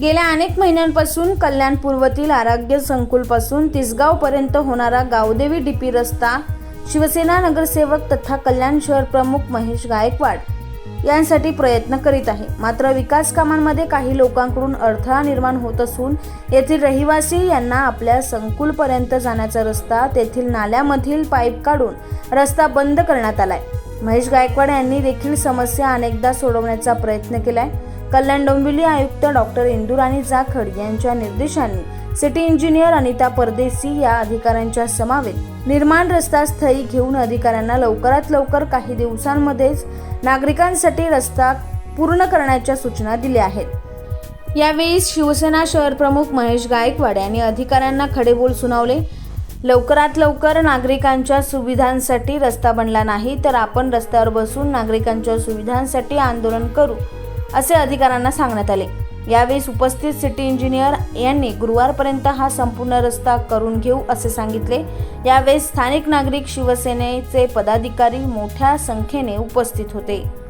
गेल्या अनेक महिन्यांपासून कल्याण पूर्वतील आरोग्य संकुलपासून तिसगावपर्यंत होणारा गावदेवी डीपी रस्ता शिवसेना नगरसेवक तथा कल्याण शहर प्रमुख महेश गायकवाड यांसाठी प्रयत्न करीत आहे. मात्र विकास कामांमध्ये काही लोकांकडून अडथळा निर्माण होत असून येथील रहिवासी यांना आपल्या संकुलपर्यंत जाण्याचा रस्ता तेथील नाल्यामधील पाईप काढून रस्ता बंद करण्यात आलाय. महेश गायकवाड यांनी देखील समस्या अनेकदा सोडवण्याचा प्रयत्न केलाय. कल्याण डोंबिवली आयुक्त डॉक्टर इंदुराणी जाखड यांच्या निर्देशांनी सिटी इंजिनियर अनिता परदेसी या अधिकाऱ्यांच्या समावेत निर्माण रस्ता स्थळी घेऊन अधिकाऱ्यांना लवकरात लवकर काही दिवसांमध्येच नागरिकांसाठी रस्ता पूर्ण करण्याच्या सूचना दिल्या आहेत. यावेळी शिवसेना शहर प्रमुख महेश गायकवाड यांनी अधिकाऱ्यांना खडेबोल सुनावले. लवकरात लवकर नागरिकांच्या सुविधांसाठी रस्ता बनला नाही तर आपण रस्त्यावर बसून नागरिकांच्या सुविधांसाठी आंदोलन करू. असे अधिकाऱ्यांना सांगण्यात आले. यावेळी उपस्थित सिटी इंजिनियर यांनी गुरुवारपर्यंत हा संपूर्ण रस्ता करून घेऊ असे सांगितले. यावेळी स्थानिक नागरिक शिवसेनेचे पदाधिकारी मोठ्या संख्येने उपस्थित होते.